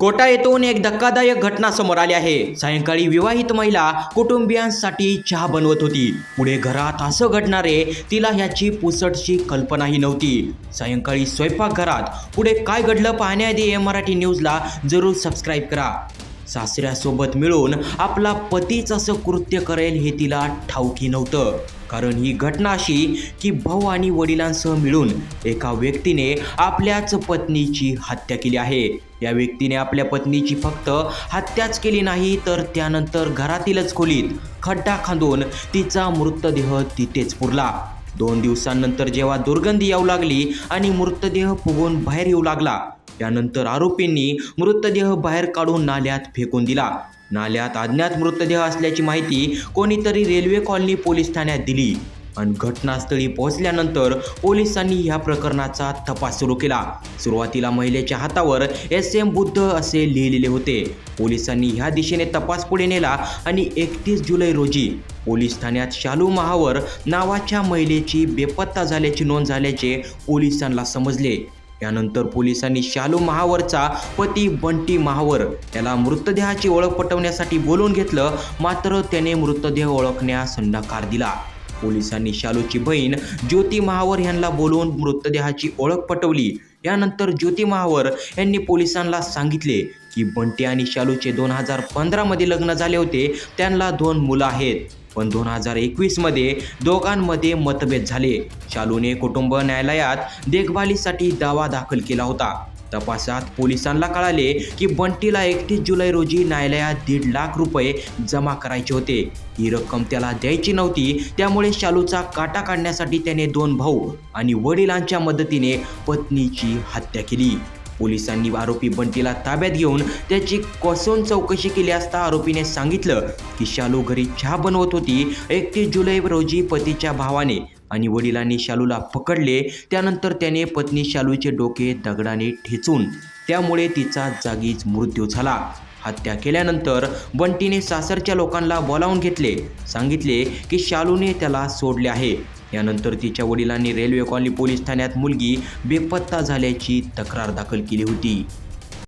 कोटा येथून एक धक्कादायक घटना समोर आली आहे. सायंकाळी विवाहित महिला कुटुंबियांसाठी चहा बनवत होती. पुढे घरात असं घडणारे तिला ह्याची पुसटशी कल्पनाही नव्हती. सायंकाळी स्वयंपाकघरात पुढे काय घडलं पाहण्याआधी मराठी न्यूजला जरूर सबस्क्राईब करा. सासऱ्यासोबत मिळून आपला पतीच असं कृत्य करेल हे तिला ठाऊकी नव्हतं. कारण ही घटना अशी की भाऊ आणि वडिलांसह मिळून एका व्यक्तीने आपल्याच पत्नीची हत्या केली आहे. या व्यक्तीने आपल्या पत्नीची फक्त हत्याच केली नाही तर त्यानंतर घरातीलच खोलीत खड्डा खांदून तिचा मृतदेह तिथेच पुरला. दोन दिवसांनंतर जेव्हा दुर्गंधी येऊ लागली आणि मृतदेह फुगून बाहेर येऊ लागला त्यानंतर आरोपींनी मृतदेह बाहेर काढून नाल्यात फेकून दिला. नाल्यात अज्ञात मृतदेह असल्याची माहिती कोणीतरी रेल्वे कॉलनी पोलीस ठाण्यात दिली आणि घटनास्थळी पोहोचल्यानंतर पोलिसांनी ह्या प्रकरणाचा तपास सुरू केला. सुरुवातीला महिलेच्या हातावर एस एम बुद्ध असे लिहिलेले होते. पोलिसांनी ह्या दिशेने तपास पुढे नेला आणि एकतीस जुलै रोजी पोलीस ठाण्यात शालू महावर नावाच्या महिलेची बेपत्ता झाल्याची नोंद झाल्याचे पोलिसांना समजले. यानंतर पोलिसांनी शालू महावरचा पती बंटी महावर याला मृतदेहाची ओळख पटवण्यासाठी बोलवून घेतलं मात्र त्याने मृतदेह ओळखण्यास नकार दिला. पोलिसांनी शालूची बहीण ज्योती महावर यांना बोलवून मृतदेहाची ओळख पटवली. यानंतर ज्योती महावर यांनी पोलिसांना सांगितले की बंटी आणि शालूचे दोन हजार पंधरामध्ये लग्न झाले होते. त्यांना दोन मुलं आहेत. पण दोन हजार एकवीसमध्ये दोघांमध्ये मतभेद झाले. शालूने कुटुंब न्यायालयात देखभालीसाठी दावा दाखल केला होता. तपासात पोलिसांना कळाले की बंटीला एकतीस जुलै रोजी न्यायालयात दीड लाख रुपये जमा करायचे होते. ही रक्कम त्याला द्यायची नव्हती त्यामुळे शालूचा काटा काढण्यासाठी त्याने दोन भाऊ आणि वडिलांच्या मदतीने पत्नीची हत्या केली. पोलिसांनी आरोपी बंटीला ताब्यात घेऊन त्याची कसून चौकशी केली असता आरोपीने सांगितलं की शालू घरी चहा बनवत होती. एकतीस जुलै रोजी पतीच्या भावाने आणि वडिलांनी शालूला पकडले. त्यानंतर त्याने पत्नी शालूचे डोके दगडाने ठेचून त्यामुळे तिचा जागीच मृत्यू झाला. हत्या केल्यानंतर बंटीने सासरच्या लोकांना बोलावून घेतले. सांगितले की शालूने त्याला सोडले आहे. यानंतर तिच्या वडिलांनी रेल्वे कॉलनी पोलीस ठाण्यात मुलगी बेपत्ता झाल्याची तक्रार दाखल केली होती.